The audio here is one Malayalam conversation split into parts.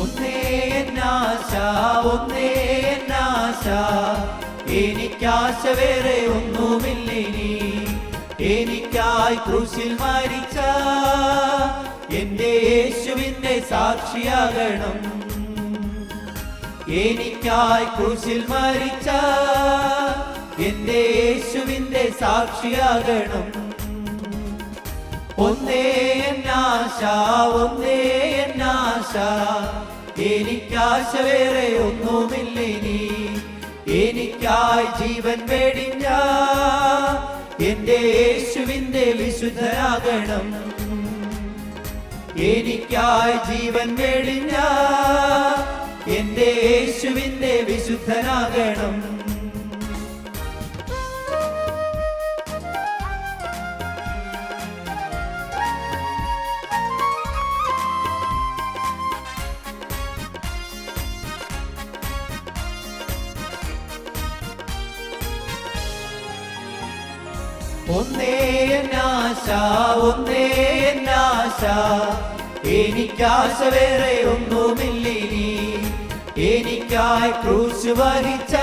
ഒന്നേ എന്നാശ ഒന്നേ എന്നാശ. എനിക്കാശ വേറെ ഒന്നുമില്ലിനി. എനിക്കായി ക്രൂശിൽ മരിച്ച എന്റെ യേശുവിന്റെ സാക്ഷിയാകണം. എനിക്കായി ക്രൂശിൽ മരിച്ച എന്റെ യേശുവിന്റെ സാക്ഷിയാകണം. ഒന്നേ എന്നാശ ഒന്നേ എന്നാശ എനിക്കാശ വേറെ ഒന്നുമില്ലിനി എനിക്കായി ജീവൻ വേടിഞ്ഞ എന്റെ യേശുവിന്റെ വിശുദ്ധരാകണം എനിക്കായി ജീവൻ വേടിഞ്ഞ എന്റെ യേശുവിന്റെ വിശുദ്ധനാകണം. ഒന്നേ നാശ ഒന്നേ നാശ. എനിക്കാശ വേറെ ഒന്നുമില്ലിനി. എനിക്കായി ക്രൂശ് വഹിച്ച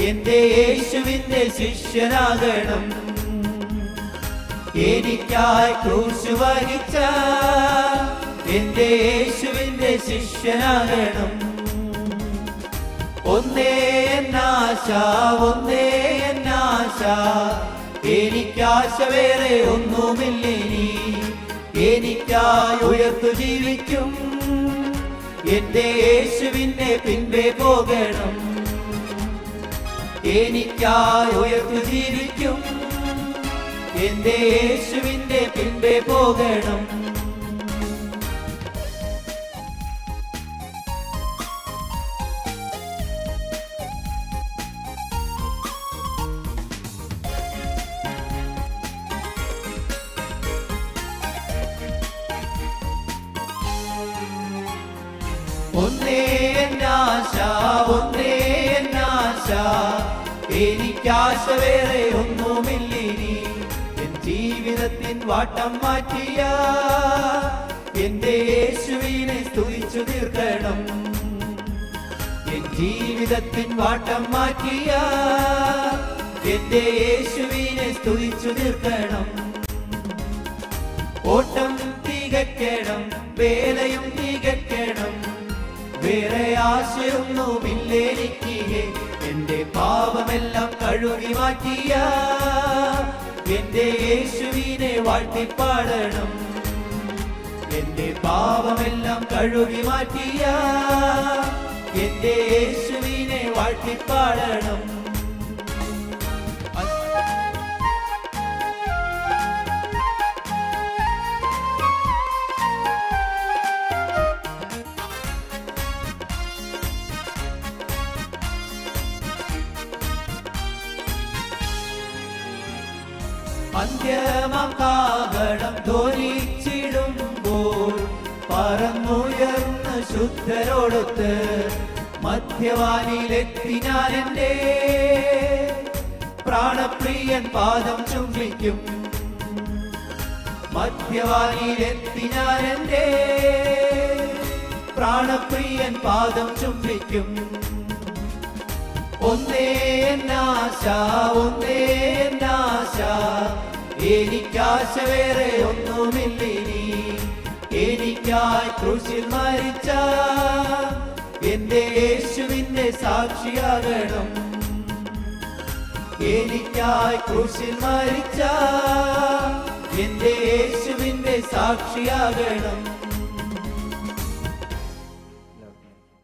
എന്റെ യേശുവിന്റെ ശിഷ്യനാകണം. എനിക്കായി ക്രൂശ് വഹിച്ച എന്റെ യേശുവിന്റെ ശിഷ്യനാകണം. ഒന്നേ എന്നാശ ഒന്നേ എന്നാശ. എനിക്കാശ വേറെ ഒന്നുമില്ലിനി. എനിക്കായി ഉയർത്തു ജീവിക്കും. എന്റെ യേശുവിന്റെ പിൻപേ പോകണം. എനിക്കായി ഉയർത്തു ജീവിക്കും. എന്റെ യേശുവിന്റെ പിൻപേ പോകണം. ഒന്നേ എന്നാശ. എനിക്കാശ വേറെ ഒന്നുമില്ലിനി. എൻ ജീവിതത്തിൻ വാട്ടം മാറ്റിയ. എന്റെ യേശുവിനെ സ്തുതിച്ചു തീർക്കണം. എൻ ജീവിതത്തിൻ വാട്ടം മാറ്റിയ. എന്റെ യേശുവിനെ സ്തുതിച്ചു തീർക്കണം. ഓട്ടം തികക്കണം വേലയും തികക്കണം വേറെ ആശയൊന്നുമില്ലേനിക്ക് എന്റെ പാപമെല്ലാം കഴുകി മാറ്റിയ എന്റെ യേശുവിനെ വാഴ്ത്തിപ്പാടണം. എന്റെ പാപമെല്ലാം കഴുകി മാറ്റിയ എന്റെ യേശുവിനെ വാഴ്ത്തിപ്പാടണം. അന്ത്യമാം കാകടം ധ്വനിച്ചിടുമ്പോൾ പറന്നുയർന്ന് ശുദ്ധരോടൊത്ത് മധ്യവാനിലെത്തി ഞാൻ എന്റെ പ്രാണപ്രിയൻ പാദം ചുംബിക്കും. മധ്യവാനിലെത്തി ഞാൻ എന്റെ പ്രാണപ്രിയൻ പാദം ചുംബിക്കും. ഒന്നേ എന്നാശ ഒന്നേ എന്നാശ എനിക്കാശ വേറെ ഒന്നുമില്ലിനി. എനിക്കായി ക്രൂശിൽ മരിച്ച എന്റെ യേശുവിന്റെ സാക്ഷിയാകണം. എനിക്കായി ക്രൂശിൽ മരിച്ച എന്റെ യേശുവിന്റെ സാക്ഷിയാകണം.